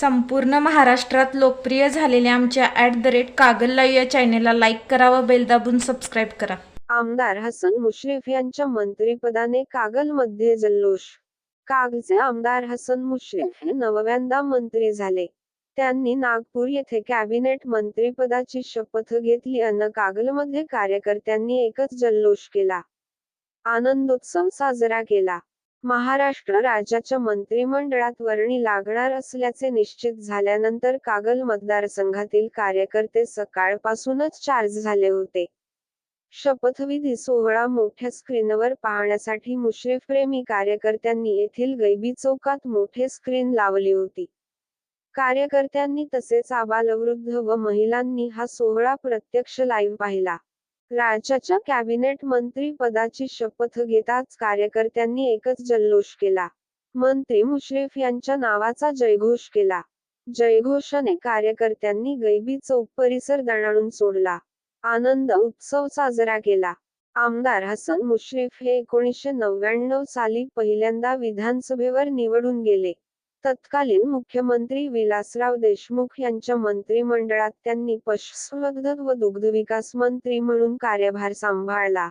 संपूर्ण महाराष्ट्रात लोकप्रिय झालेल्या आमच्या at the rate Kagal live या चॅनेलला लाईक करा व बेल दाबून सबस्क्राईब करा. आमदार हसन मुश्रीफ यांच्या मंत्रिपदाने कागलमध्ये जल्लोष. कागलचे आमदार हसन मुश्रीफ हे नवव्यांदा मंत्री झाले. त्यांनी नागपूर येथे कॅबिनेट मंत्रीपदाची शपथ घेतली अन कागलमध्ये कार्यकर्त्यांनी एकच जल्लोष केला. आनंदोत्सव साजरा केला. महाराष्ट्र राज्याच्या मंत्रिमंडळात वर्णी लागणार असल्याचे निश्चित झाल्यानंतर कागल मतदारसंघातील कार्यकर्ते सकाळपासूनच चार्ज झाले होते. शपथविधी सोहळा मोठ्या स्क्रीनवर पाहण्यासाठी मुश्रीफ्रेमी कार्यकर्त्यांनी येथील गैबी चौकात मोठे स्क्रीन लावली होती. कार्यकर्त्यांनी तसेच आबालवृद्ध व महिलांनी हा सोहळा प्रत्यक्ष लाईव्ह पाहिला. राज्याच्या कॅबिनेट मंत्री पदाची शपथ घेताच कार्यकर्त्यांनी एकच जल्लोष केला. मंत्री मुश्रीफ यांच्या नावाचा जयघोष केला. जयघोषाने कार्यकर्त्यांनी गैबी चौक परिसर दणाणून सोडला. आनंद उत्सव साजरा केला. आमदार हसन मुश्रीफ हे एकोणीसशे नव्याण्णव साली पहिल्यांदा विधानसभेवर निवडून गेले. तत्कालीन मुख्यमंत्री विलासराव देशमुख यांच्या मंत्रिमंडळात त्यांनी पशुसंवर्धन व दुग्धविकास मंत्री म्हणून कार्यभार सांभाळला.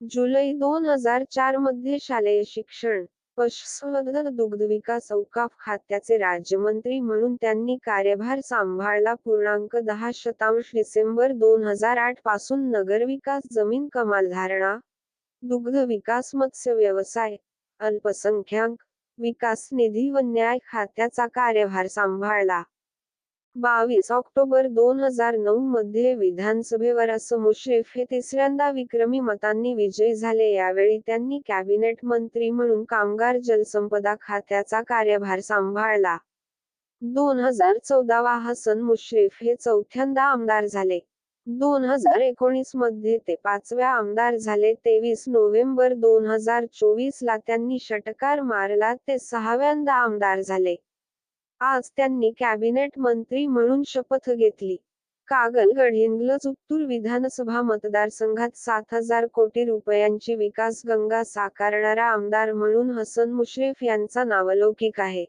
जुलै दोन हजार चारमध्ये शालेय शिक्षण पशुसंवर्धन दुग्धविकास औकाफ खात्याचे राज्यमंत्री म्हणून त्यांनी कार्यभार सांभाळला. पूर्णांक दहा शतांश डिसेंबर दोन हजार आठपासून नगरविकास जमीन कमाल धारणा दुग्ध विकास मत्स्य व्यवसाय अल्पसंख्याक विकास निधी व न्याय खात्याचा कार्यभार सांभाळला. बावीस ऑक्टोबर दोन हजार नऊ मध्ये विधानसभेवर असं मुश्रीफ हे तिसऱ्यांदा विक्रमी मतांनी विजयी झाले. यावेळी त्यांनी कॅबिनेट मंत्री म्हणून कामगार जलसंपदा खात्याचा कार्यभार सांभाळला. दोन हजार चौदावा हसन मुश्रीफ हे चौथ्यांदा आमदार झाले. दोन हजार एकोणीसमध्ये ते पाचव्या आमदार झाले. तेवीस नोव्हेंबर दोन हजार चोवीस ला त्यांनी षटकार मारला. ते सहाव्यांदा आमदार झाले. आज त्यांनी कॅबिनेट मंत्री म्हणून शपथ घेतली. कागलगड हिंगलज उत्तूर विधानसभा मतदारसंघात सात हजार कोटी रुपयांची विकास गंगा साकारणारा आमदार म्हणून हसन मुश्रीफ यांचा नावलौकिक आहे.